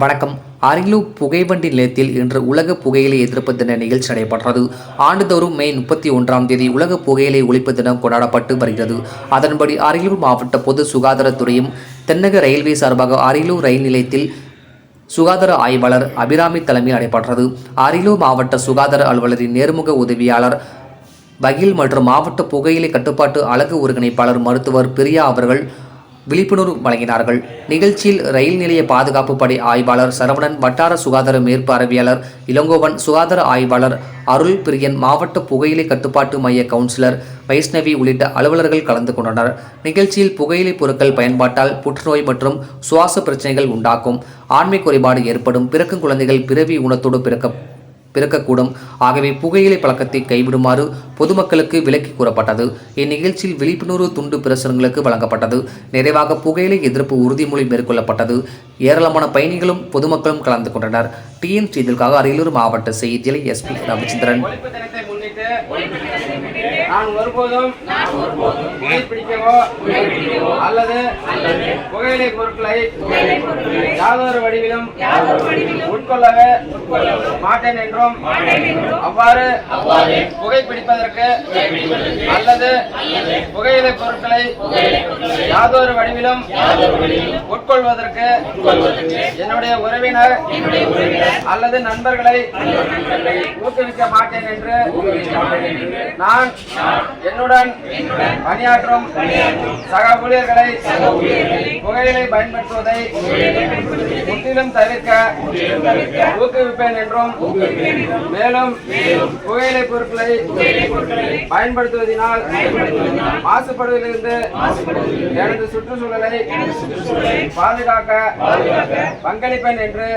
வணக்கம். அரியலூர் புகைவண்டி நிலையத்தில் இன்று உலக புகையிலை எதிர்ப்பு தின நிகழ்ச்சி நடைபெற்றது. ஆண்டுதோறும் மே முப்பத்தி ஒன்றாம் தேதி உலக புகையிலை ஒழிப்பு தினம் கொண்டாடப்பட்டு வருகிறது. அதன்படி அரியலூர் மாவட்ட பொது சுகாதாரத்துறையும் தென்னக ரயில்வே சார்பாக அரியலூர் ரயில் நிலையத்தில் சுகாதார ஆய்வாளர் அபிராமி தலைமை நடைபெற்றது. அரியலூர் மாவட்ட சுகாதார அலுவலரின் நேர்முக உதவியாளர் பகில் மற்றும் மாவட்ட புகையிலை கட்டுப்பாட்டு அழகு ஒருங்கிணைப்பாளர் மருத்துவர் பிரியா அவர்கள் விழிப்புணர்வு வழங்கினார்கள். நிகழ்ச்சியில் ரயில் நிலைய பாதுகாப்பு படை ஆய்வாளர் சரவணன் வட்டார சுகாதார மேற்பார்வையாளர் இளங்கோவன் சுகாதார ஆய்வாளர் அருள் பிரியன் மாவட்ட புகையிலை கட்டுப்பாட்டு மைய கவுன்சிலர் வைஷ்ணவி உள்ளிட்ட அலுவலர்கள் கலந்து கொண்டனர். நிகழ்ச்சியில் புகையிலை பொருட்கள் பயன்பாட்டால் புற்றுநோய் மற்றும் சுவாச பிரச்சனைகள் உண்டாக்கும். ஆண்மை குறைபாடு ஏற்படும். பிறக்கும் குழந்தைகள் பிறவி ஊனத்தோடு பிறக்க பிறக்கக்கூடும். ஆகவே புகையிலை பழக்கத்தை கைவிடுமாறு பொதுமக்களுக்கு விலக்கி கூறப்பட்டது. இந்நிகழ்ச்சியில் விழிப்புணர்வு துண்டு பிரசுரங்களுக்கு வழங்கப்பட்டது. நிறைவாக புகையிலை எதிர்ப்பு உறுதிமொழி மேற்கொள்ளப்பட்டது. ஏராளமான பயணிகளும் பொதுமக்களும் கலந்து கொண்டனர். டிஎன் செய்திகளுக்காக அரியலூர் மாவட்ட செய்தியில் எஸ்பி ரவிச்சந்திரன். நான் ஒருபோதும் புகைப்பிடிக்கவோ அல்லது புகையிலை பொருட்களை யாதொரு வடிவிலும் உட்கொள்ளவே மாட்டேன் என்றும் அவ்வாறு புகைப்பிடிப்பதற்கு அல்லது புகையிலை பொருட்களை யாதொரு வடிவிலும் உட்கொள்வதற்கு என்னுடைய உறவினர் அல்லது நண்பர்களை ஊக்குவிக்க மாட்டேன் என்று நான் என்னுடன் பணியாற்றும் சக ஊழியர்களை புகையிலை பயன்படுத்துவதை முற்றிலும் தவிர்க்க ஊக்குவிப்பேன் என்றும் மேலும் புகையிலை பொருட்களை பயன்படுத்துவதனால் மாசுபடுவதிலிருந்து எனது சுற்றுச்சூழலை பாதுகாக்க பங்களிப்பேன் என்று